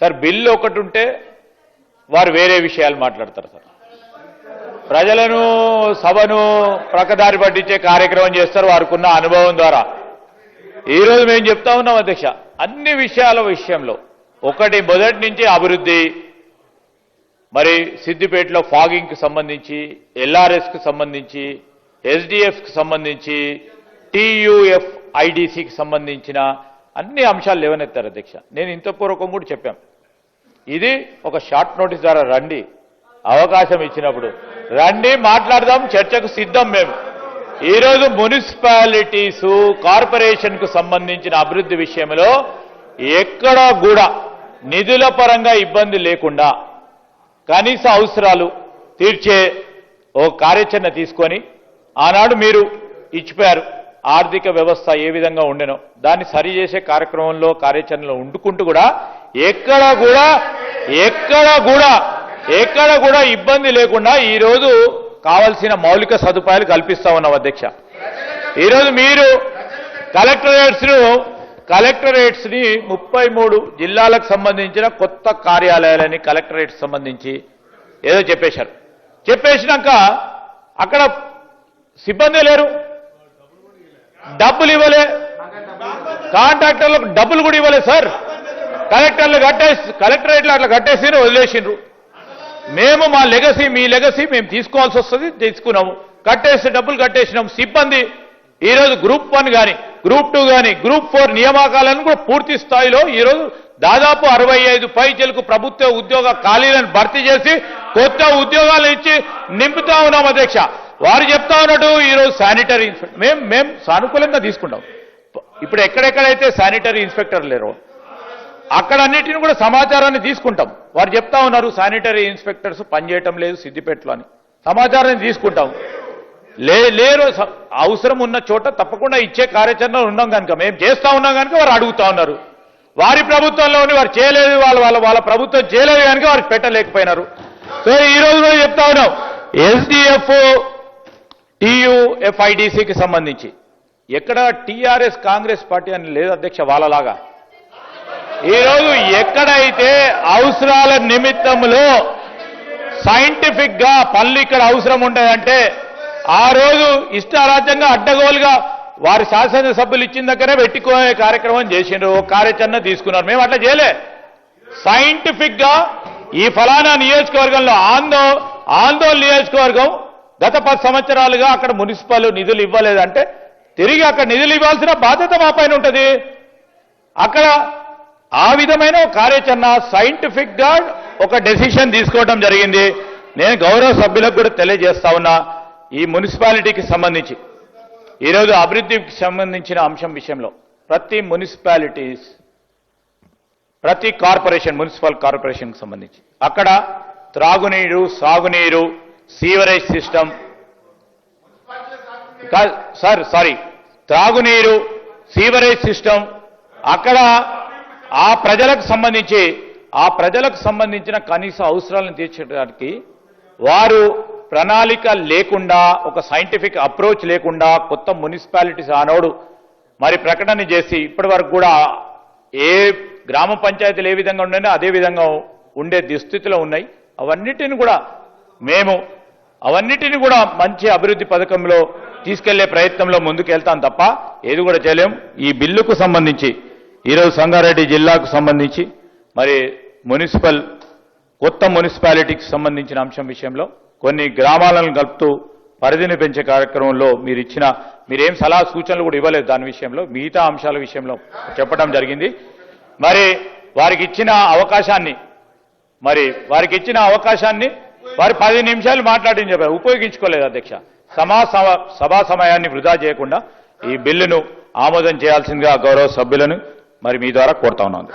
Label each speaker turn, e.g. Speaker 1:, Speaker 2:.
Speaker 1: Sir bill ఒకటి ఉంటే వారు వేరే విషయాలు మాట్లాడతారు సార్. ప్రజలను సభను ప్రకదారి పట్టించే కార్యక్రమం చేస్తారు వారికి ఉన్న అనుభవం ద్వారా. ఈరోజు మేము చెప్తా ఉన్నాం అధ్యక్ష అన్ని విషయాల విషయంలో. ఒకటి మొదటి నుంచి అభివృద్ధి మరి సిద్దిపేటలో ఫాగింగ్కి సంబంధించి ఎల్ఆర్ఎస్కి సంబంధించి ఎస్డిఎఫ్కి సంబంధించి టీయూఎఫ్ ఐడిసికి సంబంధించిన అన్ని అంశాలు లేవనెత్తారు అధ్యక్ష. నేను ఇంత పూర్వకం కూడా చెప్పాం. ఇది ఒక షార్ట్ నోటీస్ ద్వారా రండి. అవకాశం ఇచ్చినప్పుడు. రండి మాట్లాడదాం చర్చకు సిద్ధం మేము. ఈరోజు మున్సిపాలిటీసు కార్పొరేషన్కు సంబంధించిన అభివృద్ధి విషయంలో ఎక్కడా కూడా నిధుల పరంగా ఇబ్బంది లేకుండా కనీస అవసరాలు తీర్చే ఓ కార్యాచరణ తీసుకొని ఆనాడు మీరు ఇచ్చిపోయారు. ఆర్థిక వ్యవస్థ ఏ విధంగా ఉండెనో దాన్ని సరిచేసే కార్యక్రమంలో కార్యాచరణలో ఉండుకుంటూ కూడా ఎక్కడా కూడా ఎక్కడ కూడా ఎక్కడ కూడా ఇబ్బంది లేకుండా ఈరోజు కావలసిన మౌలిక సదుపాయాలు కల్పిస్తా ఉన్నాం అధ్యక్ష. ఈరోజు మీరు కలెక్టరేట్స్ను కలెక్టరేట్స్ని ముప్పై మూడు జిల్లాలకు సంబంధించిన కొత్త కార్యాలయాలని కలెక్టరేట్స్ సంబంధించి ఏదో చెప్పేశారు. చెప్పేసినాక అక్కడ సిబ్బంది లేరు. డబ్బులు ఇవ్వలే. కాంట్రాక్టర్లకు డబ్బులు కూడా ఇవ్వలే సార్. కలెక్టర్లు కట్టేసి కలెక్టరేట్లు అట్లా కట్టేసి వదిలేసిండ్రు మేము మా లెగసీ మీ లెగసీ మేము తీసుకోవాల్సి వస్తుంది తీసుకున్నాము. కట్టేసి డబ్బులు కట్టేసినాం. సిబ్బంది ఈరోజు గ్రూప్ వన్ కానీ గ్రూప్ టూ కానీ గ్రూప్ ఫోర్ నియామకాలను కూడా పూర్తి స్థాయిలో ఈరోజు దాదాపు అరవై ఐదు పైచలకు ప్రభుత్వ ఉద్యోగ ఖాళీలను భర్తీ చేసి కొత్త ఉద్యోగాలు ఇచ్చి నింపుతా ఉన్నాం అధ్యక్ష. వారు చెప్తా ఉన్నట్టు ఈరోజు శానిటరీ ఇన్స్పెక్టర్ మేము మేము సానుకూలంగా తీసుకుంటాం. ఇప్పుడు ఎక్కడెక్కడైతే శానిటరీ ఇన్స్పెక్టర్ లేరో అక్కడ అన్నిటిని కూడా సమాచారాన్ని తీసుకుంటాం. వారు చెప్తా ఉన్నారు శానిటరీ ఇన్స్పెక్టర్స్ పనిచేయటం లేదు సిద్దిపేటలో అని. సమాచారాన్ని తీసుకుంటాం. లే లేరు అవసరం ఉన్న చోట తప్పకుండా ఇచ్చే కార్యాచరణ ఉన్నాం కనుక మేము చేస్తా ఉన్నాం కనుక వారు అడుగుతా ఉన్నారు. వారి ప్రభుత్వంలోని వారు చేయలేదు వాళ్ళ వాళ్ళ వాళ్ళ ప్రభుత్వం చేయలేదు కనుక వారు పెట్టలేకపోయినారు. సో ఈ రోజు కూడా చెప్తా ఉన్నాం. ఎస్డిఎఫ్ టీయుఎఫ్ఐడిసికి సంబంధించి. ఎక్కడ టీఆర్ఎస్ కాంగ్రెస్ పార్టీ అని లేదు అధ్యక్ష వాళ్ళలాగా. ఈరోజు ఎక్కడైతే అవసరాల నిమిత్తంలో సైంటిఫిక్గా పనులు ఇక్కడ అవసరం ఉంటాయంటే ఆ రోజు ఇష్టారాజ్యంగా అడ్డగోలుగా వారి శాసనసభ్యులు ఇచ్చిన దగ్గరే పెట్టుకునే కార్యక్రమం చేసిండ్రు ఓ కార్యాచరణ తీసుకున్నారు. మేము అట్లా చేయలే. సైంటిఫిక్గా ఈ ఫలానా నియోజకవర్గంలో ఆందో ఆందోళన నియోజకవర్గం గత పది సంవత్సరాలుగా అక్కడ మున్సిపల్ నిధులు ఇవ్వలేదంటే తిరిగి అక్కడ నిధులు ఇవ్వాల్సిన బాధ్యత మా పైన ఉంటుంది. అక్కడ ఆ విధమైన కార్యాచరణ సైంటిఫిక్గా ఒక డెసిషన్ తీసుకోవడం జరిగింది. నేను గౌరవ సభ్యులకు కూడా తెలియజేస్తా ఉన్నా ఈ మున్సిపాలిటీకి సంబంధించి. ఈరోజు అభివృద్ధికి సంబంధించిన అంశం విషయంలో ప్రతి మున్సిపాలిటీస్ ప్రతి కార్పొరేషన్ మున్సిపల్ కార్పొరేషన్కి సంబంధించి. అక్కడ త్రాగునీరు సాగునీరు సీవరేజ్ సిస్టమ్ సార్ సారీ త్రాగునీరు సీవరేజ్ సిస్టమ్ అక్కడ ఆ ప్రజలకు సంబంధించి ఆ ప్రజలకు సంబంధించిన కనీస అవసరాలను తీర్చడానికి వారు ప్రణాళిక లేకుండా ఒక సైంటిఫిక్ అప్రోచ్ లేకుండా కొత్త మున్సిపాలిటీస్ ఆనోడు మరి ప్రకటన చేసి ఇప్పటి కూడా ఏ గ్రామ పంచాయతీలు ఏ విధంగా ఉన్నాయో అదే విధంగా ఉండే దుస్థితిలో ఉన్నాయి. అవన్నిటిని కూడా మేము అవన్నిటిని కూడా మంచి అభివృద్ధి పథకంలో తీసుకెళ్ళే ప్రయత్నంలో ముందుకెళ్తాం తప్ప ఏది కూడా చేయలేం. ఈ బిల్లుకు సంబంధించి ఈరోజు సంగారెడ్డి జిల్లాకు సంబంధించి మరి మున్సిపల్ కొత్త మున్సిపాలిటీకి సంబంధించిన అంశం విషయంలో కొన్ని గ్రామాలను కలుపుతూ పరిధిని పెంచే కార్యక్రమంలో మీరు ఇచ్చిన మీరేం సలహా సూచనలు కూడా ఇవ్వలేదు దాని విషయంలో మిగతా అంశాల విషయంలో చెప్పడం జరిగింది. మరి వారికి ఇచ్చిన అవకాశాన్ని మరి వారికి ఇచ్చిన అవకాశాన్ని వారి పది నిమిషాలు మాట్లాడి చెప్పారు. ఉపయోగించుకోలేదు అధ్యక్ష. సమా సభా సమయాన్ని వృధా చేయకుండా ఈ బిల్లును ఆమోదం చేయాల్సిందిగా గౌరవ సభ్యులను మరి మీ ద్వారా కోరుతా ఉన్నాను.